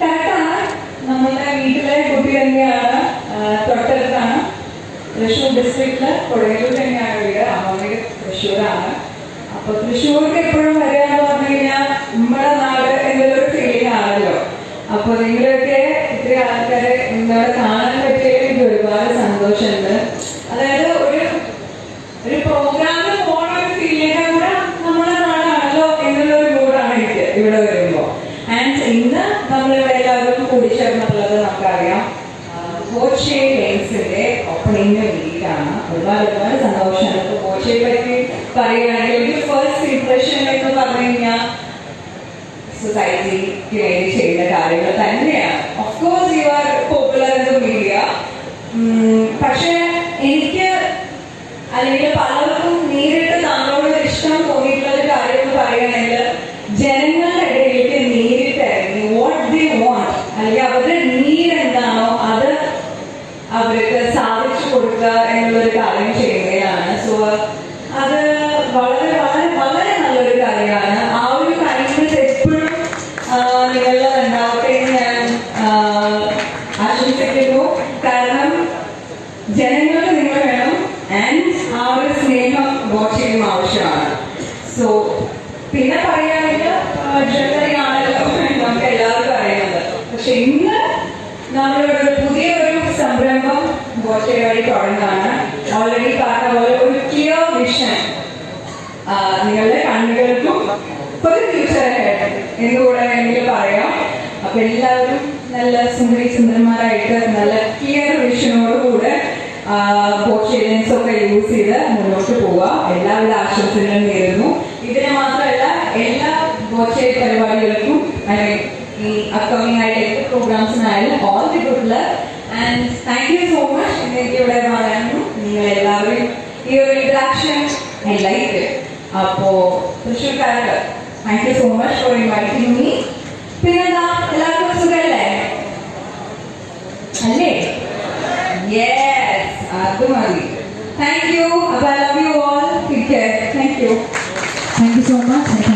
കറക്റ്റാണ് നമ്മളുടെ വീട്ടിലെ കുട്ടി തന്നെയാണ് ആ, തൊട്ടടുത്താണ് തൃശ്ശൂർ ഡിസ്ട്രിക്റ്റിൽ കൊടയൂർ തന്നെയാണ് വീട്. അമ്മയുടെ തൃശ്ശൂരാണ്. അപ്പൊ തൃശ്ശൂർക്ക് എപ്പോഴും വരിക എന്ന് പറഞ്ഞു കഴിഞ്ഞാൽ നമ്മുടെ നാട് എന്നുള്ളൊരു ഫീലിംഗ് ആണല്ലോ. അപ്പൊ നിങ്ങളൊക്കെ ഇത്രയും ആൾക്കാരെ നിങ്ങളെ കാണാൻ പറ്റിയതിൽ എനിക്ക് ഒരുപാട് സന്തോഷമുണ്ട്. അതായത് ഒരു ഒരു പ്രോഗ്രാമിന് പോണ ഒരു ഫീലിംഗ് കൂടെ നമ്മുടെ നാടാണല്ലോ എന്നുള്ളൊരു മൂഡാണ് എനിക്ക് ഇവിടെ വരുമ്പോ ആൻഡ് ഇന്ന് നമ്മളിവിടെ എല്ലാവരും കൂടി ബോച്ചെ ഗെയിംസിന്റെ ഓപ്പണിംഗ് വേണ്ടിയിട്ടാണ് ഒരുപാട് ഒരുപാട് സന്തോഷമാണ് ഇപ്പൊ ബോച്ചയെ പറ്റി പറയുകയാണെങ്കിൽ എനിക്ക് ഫസ്റ്റ് ഇംപ്രഷൻ എന്ന് പറഞ്ഞു കഴിഞ്ഞാൽ സൊസൈറ്റിക്ക് വേണ്ടി ചെയ്യുന്ന കാര്യങ്ങൾ തന്നെയാണ്. Of course you are popular in the media പക്ഷേ എനിക്ക് അല്ലെങ്കിൽ പലർക്കും എന്നുള്ളൊരു കാര്യം ചെയ്യുകയാണ്. സോ അത് വളരെ വളരെ വളരെ നല്ലൊരു കാര്യമാണ്. ആ ഒരു കാര്യത്തിൽ എപ്പോഴും നിങ്ങളിൽ ഉണ്ടാവട്ടെ ഞാൻ ആശംസിക്കുന്നു. കാരണം ജനങ്ങൾ നിങ്ങൾ വേണം ആൻഡ് ആ ഒരു സ്നേഹം ബോച്ചയും ആവശ്യമാണ്. സോ പിന്നെ പറയുകയാണെങ്കിൽ ആണല്ലോ നമുക്ക് എല്ലാവർക്കും അറിയുന്നത് പക്ഷെ ഇന്ന് നമ്മളിവിടെ ഒരു പുതിയ സംരംഭം ബോച്ചെ വഴി തുടങ്ങാണ്. ഓൾറെഡി പറഞ്ഞ പോലെ ഒരു ക്ലിയർ വിഷൻ നിങ്ങളുടെ കണ്ണുകൾക്കും ഒരു ഫ്യൂച്ചർ എന്നുകൂടെ എനിക്ക് പറയാം. അപ്പൊ എല്ലാവരും നല്ല സുന്ദരി സുന്ദരന്മാരായിട്ട് നല്ല ക്ലിയർ വിഷനോടുകൂടെ ബോക്സ് ഒക്കെ യൂസ് ചെയ്ത് മുന്നോട്ട് പോവുക എല്ലാവിധ ആശംസകളും നേരുന്നു. ഇതിന് മാത്രമല്ല എല്ലാ ബോച്ചെ പരിപാടികൾക്കും ഈ അപ്കമിങ് ആയിട്ട് പ്രോഗ്രാംസിനായാലും all the good luck and and thank you so much എനിക്ക് ഇവിടെ പറയാനും നിങ്ങൾ എല്ലാവരും ഈ ഒരു ഇന്ററാക്ഷൻ ഐ ലൈക്ക് അപ്പോ തൃശ്ശൂർക്കാർക്ക് thank you so much for inviting me പിന്നെന്താ എല്ലാവർക്കും സുഖമല്ലേ അല്ലേ alle yes adu mari thank you i love you all take care thank you thank you so much